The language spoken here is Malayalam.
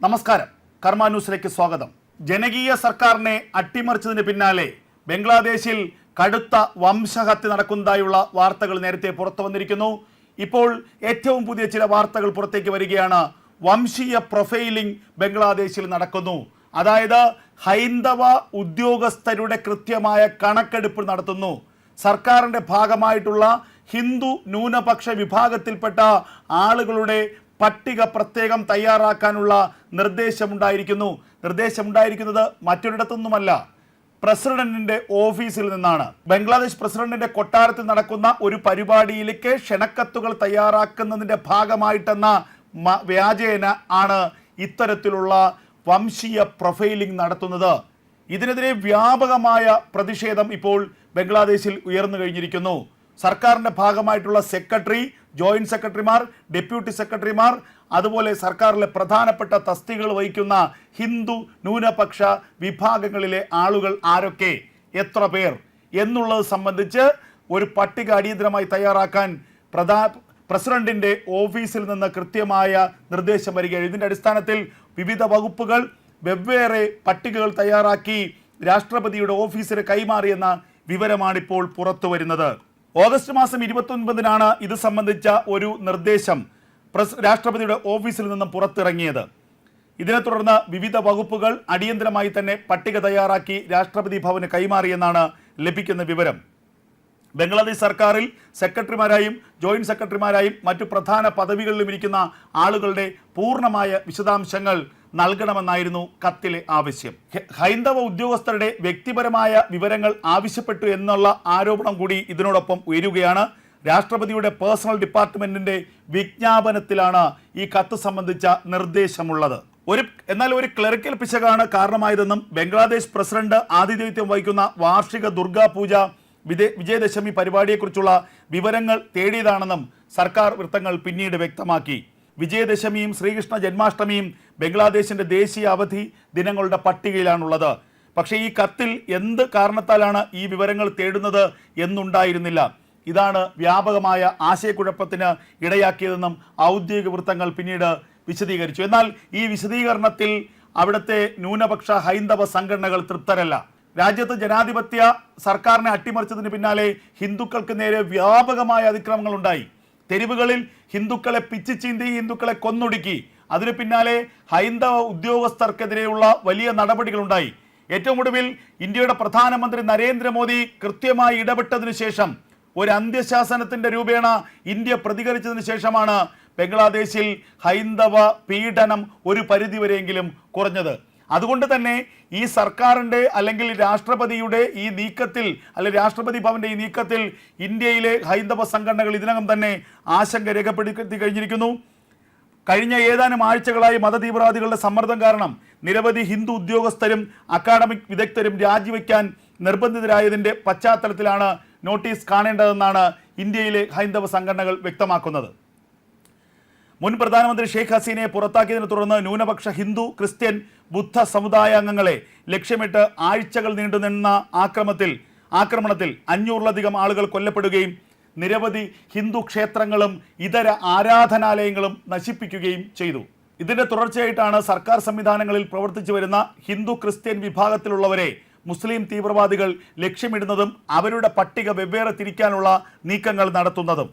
നമസ്കാരം. കർമ്മ ന്യൂസിലേക്ക് സ്വാഗതം. ജനകീയ സർക്കാരിനെ അട്ടിമറിച്ചതിന് പിന്നാലെ ബംഗ്ലാദേശിൽ കടുത്ത വംശഹത്യ നടക്കുന്നതായുള്ള വാർത്തകൾ നേരത്തെ പുറത്തു വന്നിരിക്കുന്നു. ഇപ്പോൾ ഏറ്റവും പുതിയ ചില വാർത്തകൾ പുറത്തേക്ക് വരികയാണ്. വംശീയ പ്രൊഫൈലിംഗ് ബംഗ്ലാദേശിൽ നടക്കുന്നു. അതായത് ഹൈന്ദവ ഉദ്യോഗസ്ഥരുടെ കൃത്യമായ കണക്കെടുപ്പ് നടത്തുന്നു. സർക്കാരിന്റെ ഭാഗമായിട്ടുള്ള ഹിന്ദു ന്യൂനപക്ഷ വിഭാഗത്തിൽപ്പെട്ട ആളുകളുടെ പട്ടിക പ്രത്യേകം തയ്യാറാക്കാനുള്ള നിർദ്ദേശമുണ്ടായിരിക്കുന്നു. നിർദ്ദേശമുണ്ടായിരിക്കുന്നത് മറ്റൊരിടത്തൊന്നുമല്ല പ്രസിഡന്റിന്റെ ഓഫീസിൽ നിന്നാണ്. ബംഗ്ലാദേശ് പ്രസിഡന്റിന്റെ കൊട്ടാരത്തിൽ നടക്കുന്ന ഒരു പരിപാടിയിലേക്ക് ക്ഷണക്കത്തുകൾ തയ്യാറാക്കുന്നതിന്റെ ഭാഗമായിട്ടെന്ന വ്യാജേന ആണ് ഇത്തരത്തിലുള്ള വംശീയ പ്രൊഫൈലിംഗ് നടത്തുന്നത്. ഇതിനെതിരെ വ്യാപകമായ പ്രതിഷേധം ഇപ്പോൾ ബംഗ്ലാദേശിൽ ഉയർന്നു കഴിഞ്ഞിരിക്കുന്നു. സർക്കാരിന്റെ ഭാഗമായിട്ടുള്ള സെക്രട്ടറി ജോയിന്റ് സെക്രട്ടറിമാർ ഡെപ്യൂട്ടി സെക്രട്ടറിമാർ അതുപോലെ സർക്കാരിലെ പ്രധാനപ്പെട്ട തസ്തികൾ വഹിക്കുന്ന ഹിന്ദു ന്യൂനപക്ഷ വിഭാഗങ്ങളിലെ ആളുകൾ ആരൊക്കെ? എത്ര പേർ? എന്നുള്ളത് സംബന്ധിച്ച് ഒരു പട്ടിക അടിയന്തരമായി തയ്യാറാക്കാൻ പ്രധാ പ്രസിഡന്റിന്റെ ഓഫീസിൽ നിന്ന് കൃത്യമായ നിർദ്ദേശം വരികയാണ്. ഇതിന്റെ അടിസ്ഥാനത്തിൽ വിവിധ വകുപ്പുകൾ വെവ്വേറെ പട്ടികകൾ തയ്യാറാക്കി രാഷ്ട്രപതിയുടെ ഓഫീസിന് കൈമാറിയെന്ന വിവരമാണിപ്പോൾ പുറത്തു വരുന്നത് ഓഗസ്റ്റ് മാസം ഇരുപത്തി ഒൻപതിനാണ് ഇത് സംബന്ധിച്ച ഒരു നിർദ്ദേശം പ്രസ് രാഷ്ട്രപതിയുടെ ഓഫീസിൽ നിന്നും പുറത്തിറങ്ങിയത്. ഇതിനെ തുടർന്ന് വിവിധ വകുപ്പുകൾ അടിയന്തരമായി തന്നെ പട്ടിക തയ്യാറാക്കി രാഷ്ട്രപതി ഭവന് കൈമാറിയെന്നാണ് ലഭിക്കുന്ന വിവരം. ബംഗ്ലാദേശ് സർക്കാരിൽ സെക്രട്ടറിമാരായും ജോയിന്റ് സെക്രട്ടറിമാരായും മറ്റു പ്രധാന പദവികളിലും ഇരിക്കുന്ന ആളുകളുടെ പൂർണമായ വിശദാംശങ്ങൾ നൽകണമെന്നായിരുന്നു കത്തിലെ ആവശ്യം. ഹൈന്ദവ ഉദ്യോഗസ്ഥരുടെ വ്യക്തിപരമായ വിവരങ്ങൾ ആവശ്യപ്പെട്ടു എന്നുള്ള ആരോപണം കൂടി ഇതിനോടൊപ്പം ഉയരുകയാണ്. രാഷ്ട്രപതിയുടെ പേഴ്സണൽ ഡിപ്പാർട്ട്മെന്റിന്റെ വിജ്ഞാപനത്തിലാണ് ഈ കത്ത് സംബന്ധിച്ച നിർദ്ദേശമുള്ളത്. ഒരു എന്നാൽ ഒരു ക്ലറിക്കൽ പിശകാണ് കാരണമായതെന്നും ബംഗ്ലാദേശ് പ്രസിഡന്റ് ആതിഥേയത്വം വഹിക്കുന്ന വാർഷിക ദുർഗാ പൂജ വിജയദശമി പരിപാടിയെക്കുറിച്ചുള്ള വിവരങ്ങൾ തേടിയതാണെന്നും സർക്കാർ വൃത്തങ്ങൾ പിന്നീട് വ്യക്തമാക്കി. വിജയദശമിയും ശ്രീകൃഷ്ണ ജന്മാഷ്ടമിയും ബംഗ്ലാദേശിന്റെ ദേശീയ അവധി ദിനങ്ങളുടെ പട്ടികയിലാണുള്ളത്. പക്ഷേ ഈ കത്തിൽ എന്ത് കാരണത്താലാണ് ഈ വിവരങ്ങൾ തേടുന്നത് എന്നുണ്ടായിരുന്നില്ല. ഇതാണ് വ്യാപകമായ ആശയക്കുഴപ്പത്തിന് ഇടയാക്കിയതെന്നും ഔദ്യോഗിക വൃത്തങ്ങൾ പിന്നീട് വിശദീകരിച്ചു. എന്നാൽ ഈ വിശദീകരണത്തിൽ അവിടുത്തെ ന്യൂനപക്ഷ ഹൈന്ദവ സംഘടനകൾ തൃപ്തരല്ല. രാജ്യത്ത് ജനാധിപത്യ സർക്കാരിനെ അട്ടിമറിച്ചതിന് പിന്നാലെ ഹിന്ദുക്കൾക്ക് നേരെ വ്യാപകമായ അതിക്രമങ്ങൾ ഉണ്ടായി തെരുവുകളിൽ ഹിന്ദുക്കളെ പിച്ചു ചീന്തി ഹിന്ദുക്കളെ കൊന്നൊടുക്കി. അതിനു പിന്നാലെ ഹൈന്ദവ ഉദ്യോഗസ്ഥർക്കെതിരെയുള്ള വലിയ നടപടികളുണ്ടായി. ഏറ്റവും ഒടുവിൽ ഇന്ത്യയുടെ പ്രധാനമന്ത്രി നരേന്ദ്രമോദി കൃത്യമായി ഇടപെട്ടതിനു ശേഷം ഒരു അന്ത്യശാസനത്തിന്റെ രൂപേണ ഇന്ത്യ പ്രതികരിച്ചതിനു ശേഷമാണ് ബംഗ്ലാദേശിൽ ഹൈന്ദവ പീഡനം ഒരു പരിധിവരെയെങ്കിലും കുറഞ്ഞത്. അതുകൊണ്ട് തന്നെ ഈ സർക്കാരിന്റെ അല്ലെങ്കിൽ രാഷ്ട്രപതിയുടെ ഈ നീക്കത്തിൽ അല്ലെങ്കിൽ രാഷ്ട്രപതി ഭവന്റെ ഈ നീക്കത്തിൽ ഇന്ത്യയിലെ ഹൈന്ദവ സംഘടനകൾ ഇതിനകം തന്നെ ആശങ്ക രേഖപ്പെടുത്തി കഴിഞ്ഞിരിക്കുന്നു. കഴിഞ്ഞ ഏതാനും ആഴ്ചകളായി മതതീവ്രവാദികളുടെ സമ്മർദ്ദം കാരണം നിരവധി ഹിന്ദു ഉദ്യോഗസ്ഥരും അക്കാഡമിക് വിദഗ്ധരും രാജിവെക്കാൻ നിർബന്ധിതരായതിന്റെ പശ്ചാത്തലത്തിലാണ് നോട്ടീസ് കാണേണ്ടതെന്നാണ് ഇന്ത്യയിലെ ഹൈന്ദവ സംഘടനകൾ വ്യക്തമാക്കുന്നത്. മുൻ പ്രധാനമന്ത്രി ഷെയ്ഖ് ഹസീനയെ പുറത്താക്കിയതിനെ തുടർന്ന് ന്യൂനപക്ഷ ഹിന്ദു ക്രിസ്ത്യൻ ബുദ്ധ സമുദായ അംഗങ്ങളെ ലക്ഷ്യമിട്ട് ആഴ്ചകൾ നീണ്ടുനിന്ന ആക്രമത്തിൽ ആക്രമണത്തിൽ അഞ്ഞൂറിലധികം ആളുകൾ കൊല്ലപ്പെടുകയും നിരവധി ഹിന്ദു ക്ഷേത്രങ്ങളും ഇതര ആരാധനാലയങ്ങളും നശിപ്പിക്കുകയും ചെയ്തു. ഇതിന്റെ തുടർച്ചയായിട്ടാണ് സർക്കാർ സംവിധാനങ്ങളിൽ പ്രവർത്തിച്ചു വരുന്ന ഹിന്ദു ക്രിസ്ത്യൻ വിഭാഗത്തിലുള്ളവരെ മുസ്ലിം തീവ്രവാദികൾ ലക്ഷ്യമിടുന്നതും അവരുടെ പട്ടിക വെവ്വേറെ തിരിക്കാനുള്ള നീക്കങ്ങൾ നടത്തുന്നതും.